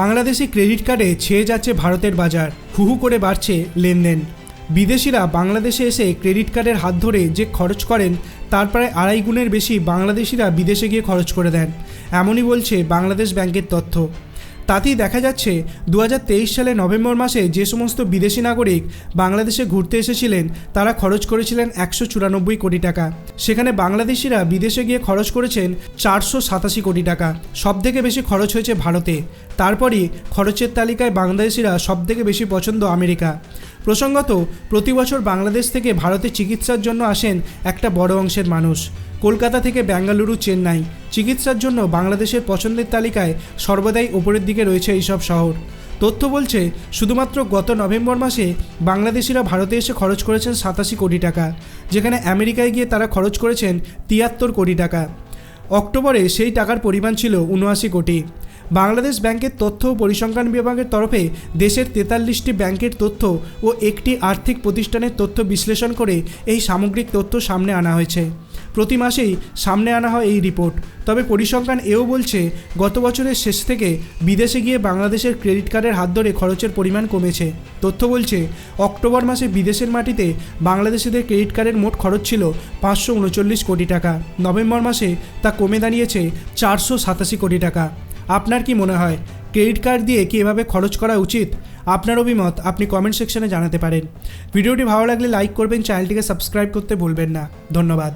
Bangladeshi credit কার্ডে ছেয়ে যাচ্ছে ভারতের বাজার। হুহু করে বাড়ছে লেনদেন। বিদেশিরা বাংলাদেশে এসে ক্রেডিট কার্ডের হাত ধরে যে খরচ করেন, তার প্রায় আড়াই গুণের বেশি বাংলাদেশিরা বিদেশে গিয়ে খরচ করে দেন। এমনই বলছে বাংলাদেশ ব্যাংকের তথ্য। তাতেই দেখা যাচ্ছে দু হাজার তেইশ সালে নভেম্বর মাসে যে সমস্ত বিদেশি নাগরিক বাংলাদেশে ঘুরতে এসেছিলেন, তারা খরচ করেছিলেন একশো চুরানব্বই কোটি টাকা। সেখানে বাংলাদেশিরা বিদেশে গিয়ে খরচ করেছেন চারশো সাতাশি কোটি টাকা। সবথেকে বেশি খরচ হয়েছে ভারতে। তারপরই খরচের তালিকায় বাংলাদেশিরা সবথেকে বেশি পছন্দ আমেরিকা। প্রসঙ্গত, প্রতি বছর বাংলাদেশ থেকে ভারতে চিকিৎসার জন্য আসেন একটা বড় অংশের মানুষ। কলকাতা থেকে বেঙ্গালুরু, চেন্নাই। চিকিৎসার জন্য বাংলাদেশের পছন্দের তালিকায় সর্বদাই ওপরের দিকে রয়েছে এইসব শহর। তথ্য বলছে, শুধুমাত্র গত নভেম্বর মাসে বাংলাদেশিরা ভারতে এসে খরচ করেছেন সাতাশি কোটি টাকা, যেখানে আমেরিকায় গিয়ে তারা খরচ করেছেন তিয়াত্তর কোটি টাকা। অক্টোবরে সেই টাকার পরিমাণ ছিল উনআশি কোটি। বাংলাদেশ ব্যাংকের তথ্য ও পরিসংখ্যান বিভাগের তরফে দেশের তেতাল্লিশটি ব্যাংকের তথ্য ও একটি আর্থিক প্রতিষ্ঠানের তথ্য বিশ্লেষণ করে এই সামগ্রিক তথ্য সামনে আনা হয়েছে। প্রতি মাসেই সামনে আনা হয় এই রিপোর্ট। তবে পরিসংখ্যান এও বলছে, গত বছরের শেষ থেকে বিদেশে গিয়ে বাংলাদেশের ক্রেডিট কার্ডের হাত ধরে খরচের পরিমাণ কমেছে। তথ্য বলছে, অক্টোবর মাসে বিদেশের মাটিতে বাংলাদেশিদের ক্রেডিট কার্ডের মোট খরচ ছিল পাঁচশো উনচল্লিশ কোটি টাকা। নভেম্বর মাসে তা কমে দাঁড়িয়েছে চারশো সাতাশি কোটি টাকা। আপনার কি মনে হয়, ক্রেডিট কার্ড দিয়ে কি এভাবে খরচ করা উচিত? আপনার অভিমত আপনি কমেন্ট সেকশনে জানাতে পারেন। ভিডিওটি ভালো লাগলে লাইক করবেন, চ্যানেলটিকে সাবস্ক্রাইব করতে ভুলবেন না। ধন্যবাদ।